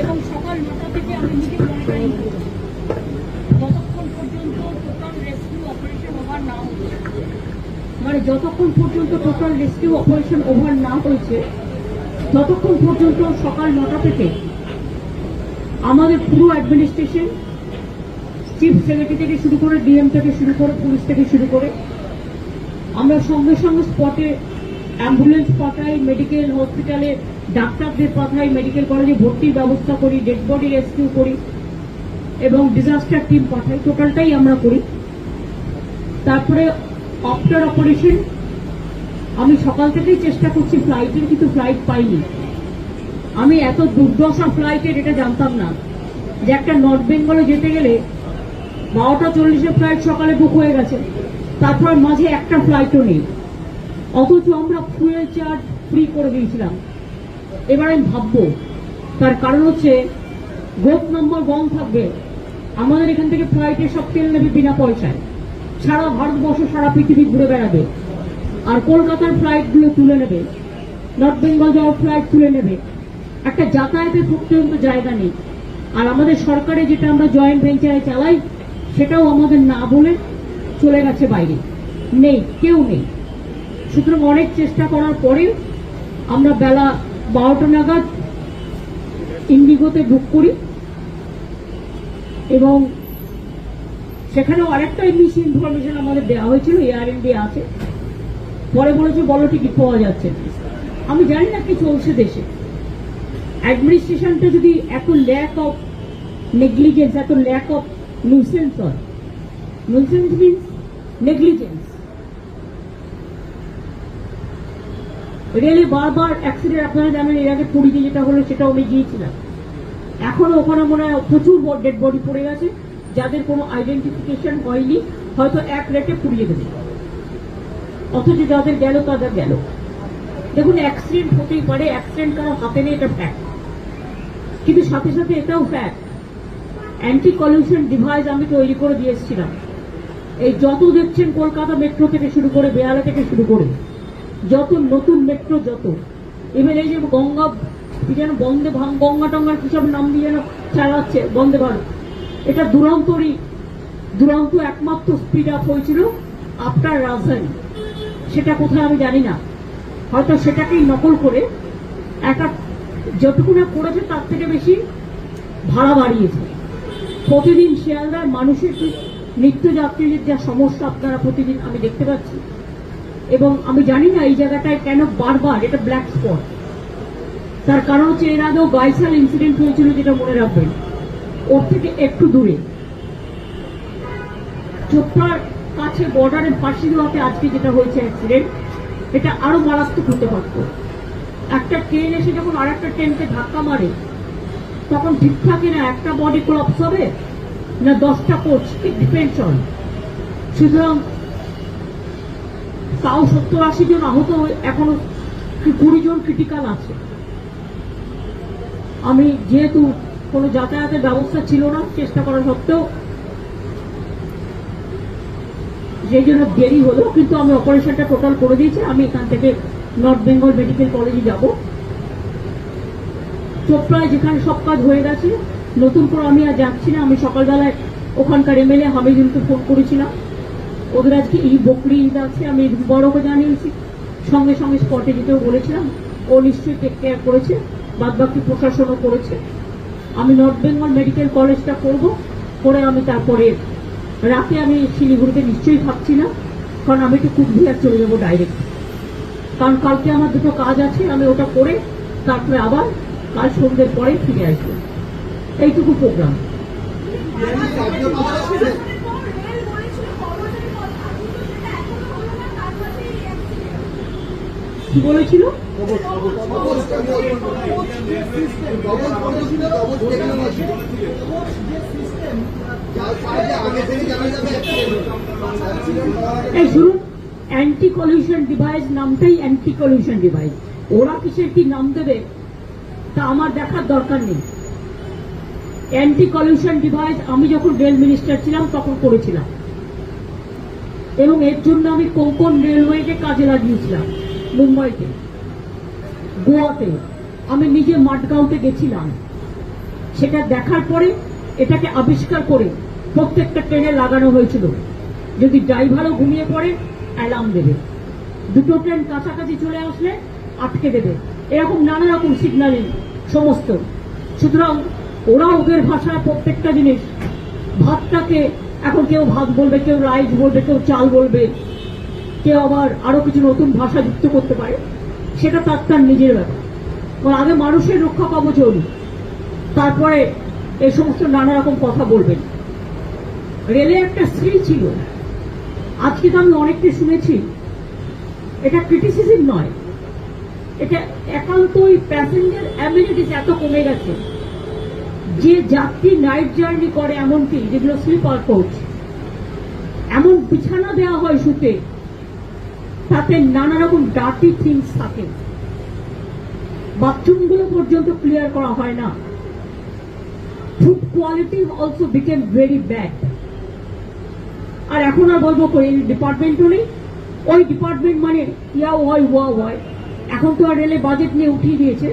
এবং সকাল নটা থেকে আমি নিজে যতক্ষণ পর্যন্ত টোটাল রেস্কিউ অপারেশন ওভার না হচ্ছে মানে যতক্ষণ পর্যন্ত টোটাল রেস্কিউ অপারেশন ওভার না হয়েছে, ততক্ষণ পর্যন্ত সকাল নটা থেকে আমাদের পুরো অ্যাডমিনিস্ট্রেশন চিফ সেক্রেটারি থেকে শুরু করে ডিএম থেকে শুরু করে পুলিশ থেকে শুরু করে, আমরা সঙ্গে সঙ্গে স্পটে অ্যাম্বুলেন্স পাঠাই মেডিকেল হসপিটালে ডাক্তারদের পাঠাই মেডিকেল কলেজে ভর্তির ব্যবস্থা করি ডেড বডি রেস্কিউ করি, এবং ডিজাস্টার টিম পাঠাই। টোটালটাই আমরা করি। তারপরে আফটার অপারেশন আমি সকাল থেকেই চেষ্টা করছি ফ্লাইটের কিন্তু ফ্লাইট পাইনি। আমি এত দুর্দশা ফ্লাইটের এটা জানতাম না। যে একটা নর্থ বেঙ্গলে যেতে গেলে বারোটা চল্লিশে ফ্লাইট সকালে বুক হয়ে গেছে। তারপর মাঝে একটা ফ্লাইটও নেই। অথচ আমরা ফুয়েল চার্জ ফ্রি করে দিয়েছিলাম। এবার আমি ভাববো, তার কারণ হচ্ছে গ্রোথ নম্বর ওয়ান থাকবে। আমাদের এখান থেকে ফ্লাইটে সব তেল নেবে বিনা পয়সায়। সারা ভারতবর্ষ, সারা পৃথিবী ঘুরে বেড়াবে। আর কলকাতার ফ্লাইটগুলো তুলে নেবে। নর্থ বেঙ্গল যাওয়ার ফ্লাইট তুলে নেবে। একটা যাতায়াতের পর্যন্ত জায়গা নেই। আর আমাদের সরকারে যেটা আমরা জয়েন্ট ভেঞ্চারে চালাই, সেটাও আমাদের না বলে চলে গেছে বাইরে। নেই, কেউ নেই। সুতরাং অনেক চেষ্টা করার পরে আমরা বেলা বারোটা নাগাদ ইন্ডিগোতে বুক করি। এবং সেখানেও আরেকটা মিস ইনফরমেশন আমাদের দেওয়া হয়েছিল এয়ার ইন্ডিয়া আছে। পরে বলেছে, বলো টিকিট পাওয়া যাচ্ছে আমি জানি না কি চলছে দেশে। অ্যাডমিনিস্ট্রেশনটা যদি এত ল্যাক অফ নেগলিজেন্স এত ল্যাক অফ নুসেন্স হয় নুসেন্স মিনস নেগলিজেন্স রেলে বারবার অ্যাক্সিডেন্ট আপনারা জানেন, এর আগে পুরীতে যেটা হলো, সেটাও আমি গিয়েছিলাম। এখনও ওখানে মনে হয় প্রচুর ডেড বডি পড়ে গেছে, যাদের কোনো আইডেন্টিফিকেশন হয়নি, হয়তো এক রেটে পুড়িয়ে দেবে। অথচ যাদের গেল, তাদের গেল। দেখুন অ্যাক্সিডেন্ট হতেই পারে অ্যাক্সিডেন্ট কারও হাতে নেই, এটা ফ্যাক্ট কিন্তু সাথে সাথে এটাও ফ্যাক্ট অ্যান্টি কলিউশন ডিভাইস আমি তৈরি করে দিয়ে এসেছিলাম। এই যত দেখছেন, কলকাতা মেট্রো থেকে শুরু করে, বেহালা থেকে শুরু করে যত নতুন মেট্রো যত। এবার এই যে গঙ্গা যেন বন্দে গঙ্গা টঙ্গার কিসব নাম দিয়ে যেন চালাচ্ছে বন্দে ভারত। এটা দুরন্তরই, দুরন্ত একমাত্র স্পিড আপ হয়েছিল আপনার রাজধানী। সেটা কোথায় আমি জানি না। হয়তো সেটাকেই নকল করে একটা যতটুকু করেছে তার থেকে বেশি ভাড়া বাড়িয়েছে। প্রতিদিন শিয়ালদার মানুষের নিত্যযাত্রীদের যা সমস্যা আপনারা প্রতিদিন আমি দেখতে পাচ্ছি এবং আমি জানি না এই জায়গাটায় কেন বারবার এটা ব্ল্যাক স্পট তার কারণ হচ্ছে এর আগেও বাইসাল ইনসিডেন্ট হয়েছিল যেটা মনে রাখবেন। ওর থেকে একটু দূরে। চোপড়ার কাছে বর্ডারের পাশে দেওয়াতে আজকে যেটা হয়েছে অ্যাক্সিডেন্ট এটা আরও মারাত্মক হতে পারত। একটা ট্রেন এসে যখন আর একটা ট্রেনকে ধাক্কা মারে, তখন ঠিক থাকে না একটা বডি ক্লপস হবে না দশটা কোচ ইট ডিপেন্ডস অন সুতরাং তাও সত্তর আশি জন আহত এখনও কুড়ি জন ক্রিটিক্যাল আছে। আমি যেহেতু কোনো যাতায়াতের ব্যবস্থা ছিল না, চেষ্টা করা সত্ত্বেও সেই জন্য দেরি হলো, কিন্তু আমি অপারেশনটা টোটাল করে দিয়েছি। আমি এখান থেকে নর্থ বেঙ্গল মেডিকেল কলেজে যাব। চোপড়ায় যেখানে সব কাজ হয়ে গেছে, নতুন করে আমি আর যাচ্ছি না। আমি সকালবেলায় ওখানকার এমএলএ হামিদুলকে ফোন করেছিলাম। ওদের আজকে এই বকরি ঈদ আছে, আমি বড়কে জানিয়েছি। সঙ্গে সঙ্গে স্পটে যেতেও বলেছিলাম, ও নিশ্চয়ই টেক কেয়ার করেছে বাদ বাকি প্রশাসনও করেছে। আমি নর্থ বেঙ্গল মেডিকেল কলেজটা করব, করে আমি তারপরে রাতে আমি শিলিগুড়িতে নিশ্চয়ই থাকছি না, কারণ আমি একটু কুচবিহার চলে যাব ডাইরেক্ট কারণ কালকে আমার দুটো কাজ আছে, আমি ওটা করে তারপরে আবার কাল সন্ধ্যের পরে ফিরে আসব। এইটুকু প্রোগ্রাম কি বলেছিল? ডিভাইস নামটাই ডিভাইস ওরা কি নাম দেবে, তা আমার দেখার দরকার নেই। ডিভাইস আমি যখন রেল মিনিস্টার ছিলাম, তখন করেছিলাম। এবং এর জন্য আমি কোঙ্কন রেলওয়েকে কাজে লাগিয়েছিলাম। মুম্বাইতে, গোয়াতে। আমি নিজে মাটগাঁওতে গেছিলাম। সেটা দেখার পরে এটাকে আবিষ্কার করে প্রত্যেকটা ট্রেনে লাগানো হয়েছিল। যদি ড্রাইভারও ঘুমিয়ে পড়ে, অ্যালার্ম দেবে। দুটো ট্রেন কাছাকাছি চলে আসলে আটকে দেবে। এরকম নানা রকম সিগন্যালিং সমস্ত। সুতরাং ওরা ওদের ভাষায় প্রত্যেকটা জিনিস, ভাতটাকে এখন কেউ ভাত বলবে, কেউ রাইস বলবে, কেউ চাল বলবে কেউ আবার আরও কিছু নতুন ভাষা যুক্ত করতে পারে, সেটা তার তার নিজের ব্যাপার। আগে মানুষের রক্ষা পাবো হল তারপরে এই সমস্ত নানা রকম কথা বলবেন। রেলে একটা স্ত্রী ছিল। আজকে তো আমি অনেককে শুনেছি, এটা ক্রিটিসিজম নয়। এটা একান্তই প্যাসেঞ্জার অ্যামিনিটিস এত কমে গেছে। যে যাত্রী নাইট জার্নি করে এমনকি যেগুলো স্লিপার কোচ এমন বিছানা দেওয়া হয় শুতে তাতে নানা রকম ডার্টি থিংস থাকে। বাথরুমগুলো পর্যন্ত ক্লিয়ার করা হয় না। Food quality also became very bad আর এখন আর বলব এই ডিপার্টমেন্টও নেই। ওই ডিপার্টমেন্ট মানে ইয়া ওয়াই ওয়া ওয়াই এখন তো আর রেলে বাজেট নিয়ে উঠিয়ে দিয়েছে।